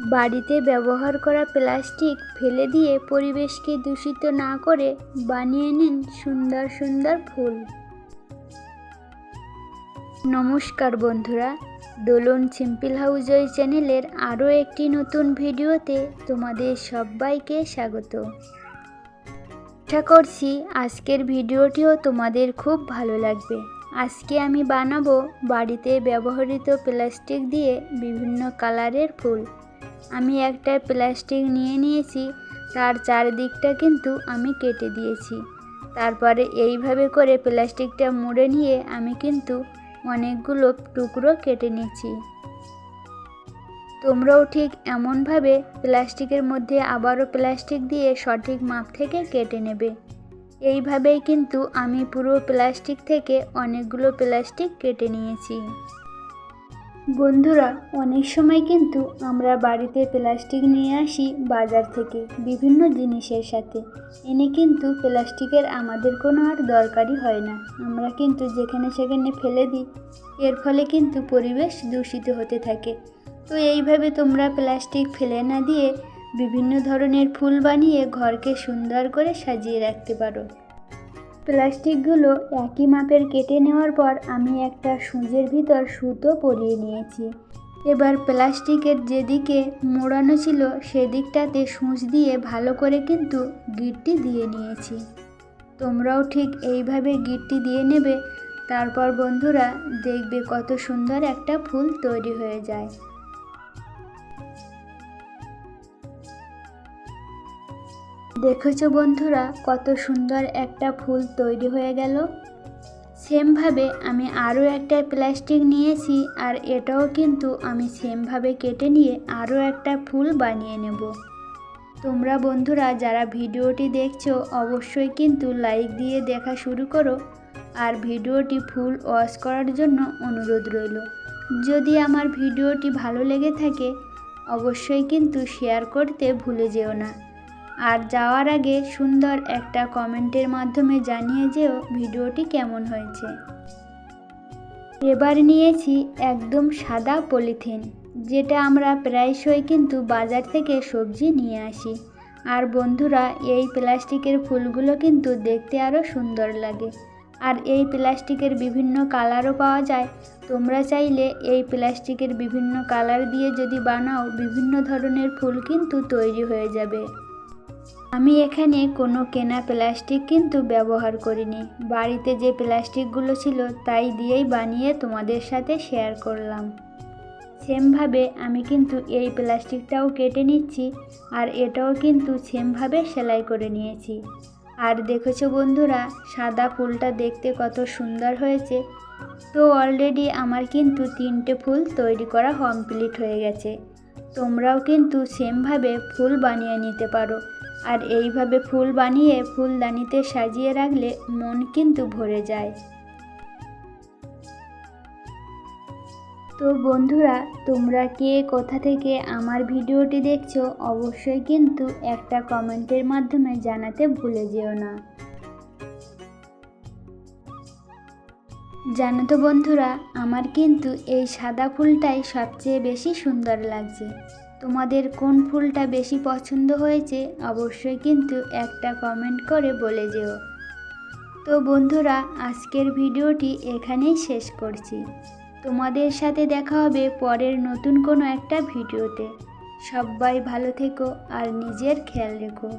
বাড়িতে ব্যবহার করা প্লাস্টিক ফেলে দিয়ে পরিবেশকে দূষিত না করে বানিয়ে নিন সুন্দর সুন্দর ফুল। নমস্কার বন্ধুরা, দোলন সিম্পল ওই চ্যানেলের আরও একটি নতুন ভিডিওতে তোমাদের সবাইকে স্বাগত। আশা করছি আজকের ভিডিওটিও তোমাদের খুব ভালো লাগবে। আজকে আমি বানাবো বাড়িতে ব্যবহৃত প্লাস্টিক দিয়ে বিভিন্ন কালারের ফুল। আমি একটা প্লাস্টিক নিয়ে নিয়েছি, তার চারদিকটা কিন্তু আমি কেটে দিয়েছি। তারপরে এইভাবে করে প্লাস্টিকটা মুড়ে নিয়ে আমি কিন্তু অনেকগুলো টুকরো কেটে নিচ্ছি। তোমরাও ঠিক এমনভাবে প্লাস্টিকের মধ্যে আবারও প্লাস্টিক দিয়ে সঠিক মাপ থেকে কেটে নেবে। এইভাবেই কিন্তু আমি পুরো প্লাস্টিক থেকে অনেকগুলো প্লাস্টিক কেটে নিয়েছি। বন্ধুরা, অনেক সময় কিন্তু আমরা বাড়িতে প্লাস্টিক নিয়ে আসি বাজার থেকে বিভিন্ন জিনিসের সাথে। এনে কিন্তু প্লাস্টিকের আমাদের কোনো আর দরকারই হয় না। আমরা কিন্তু যেখানে সেখানে ফেলে দিই। এর ফলে কিন্তু পরিবেশ দূষিত হতে থাকে। তো এইভাবে তোমরা প্লাস্টিক ফেলে না দিয়ে বিভিন্ন ধরনের ফুল বানিয়ে ঘরকে সুন্দর করে সাজিয়ে রাখতে পারো। প্লাস্টিকগুলো একই মাপের কেটে নেওয়ার পর আমি একটা সূঁচের ভিতর সুতো পরিয়ে নিয়েছি। এবার প্লাস্টিকের যেদিকে মোড়ানো ছিল, সেদিকটাতে সূঁচ দিয়ে ভালো করে কিন্তু গিটটি দিয়ে নিয়েছি। তোমরাও ঠিক এইভাবে গিটটি দিয়ে নেবে, তারপর বন্ধুরা দেখবে কত সুন্দর একটা ফুল তৈরি হয়ে যায়। দেখেছ বন্ধুরা, কত সুন্দর একটা ফুল তৈরি হয়ে গেল। সেমভাবে আমি আরও একটা প্লাস্টিক নিয়েছি, আর এটাও কিন্তু আমি সেমভাবে কেটে নিয়ে আরও একটা ফুল বানিয়ে নেব। তোমরা বন্ধুরা, যারা ভিডিওটি দেখছ, অবশ্যই কিন্তু লাইক দিয়ে দেখা শুরু করো, আর ভিডিওটি ফুল ওয়াশ করার জন্য অনুরোধ রইল। যদি আমার ভিডিওটি ভালো লেগে থাকে, অবশ্যই কিন্তু শেয়ার করতে ভুলে যেও না। আর যাওয়ার আগে সুন্দর একটা কমেন্টের মাধ্যমে জানিয়ে যেও ভিডিওটি কেমন হয়েছে। এবার নিয়েছি একদম সাদা পলিথিন, যেটা আমরা প্রায়শই কিন্তু বাজার থেকে সবজি নিয়ে আসি। আর বন্ধুরা, এই প্লাস্টিকের ফুলগুলো কিন্তু দেখতে আরও সুন্দর লাগে। আর এই প্লাস্টিকের বিভিন্ন কালারও পাওয়া যায়। তোমরা চাইলে এই প্লাস্টিকের বিভিন্ন কালার দিয়ে যদি বানাও, বিভিন্ন ধরনের ফুল কিন্তু তৈরি হয়ে যাবে। আমি এখানে কোনো কেনা প্লাস্টিক কিন্তু ব্যবহার করিনি। বাড়িতে যে প্লাস্টিকগুলো ছিল তাই দিয়েই বানিয়ে তোমাদের সাথে শেয়ার করলাম। সেমভাবে আমি কিন্তু এই প্লাস্টিকটাও কেটে নিচ্ছি আর এটাও কিন্তু সেমভাবে সেলাই করে নিয়েছি। আর দেখেছ বন্ধুরা, সাদা ফুলটা দেখতে কত সুন্দর হয়েছে। তো অলরেডি আমার কিন্তু তিনটে ফুল তৈরি করা কমপ্লিট হয়ে গেছে। তোমরাও কিন্তু সেমভাবে ফুল বানিয়ে নিতে পারো। আর এইভাবে ফুল বানিয়ে ফুলদানিতে সাজিয়ে রাখলে মন কিন্তু ভরে যায়। তো বন্ধুরা, তোমরা কে কোথা থেকে আমার ভিডিওটি দেখছ অবশ্যই কিন্তু একটা কমেন্টের মাধ্যমে জানাতে ভুলে যেও না। জানো তো বন্ধুরা, আমার কিন্তু এই সাদা ফুলটাই সবচেয়ে বেশি সুন্দর লাগছে। তোমাদের কোন ফুলটা বেশি পছন্দ হয়েছে অবশ্যই কিন্তু একটা কমেন্ট করে বলে যেও। তো বন্ধুরা, আজকের ভিডিওটি এখানেই শেষ করছি। তোমাদের সাথে দেখা হবে পরের নতুন কোনো একটা ভিডিওতে। সবাই ভালো থেকো আর নিজের খেয়াল রেখো।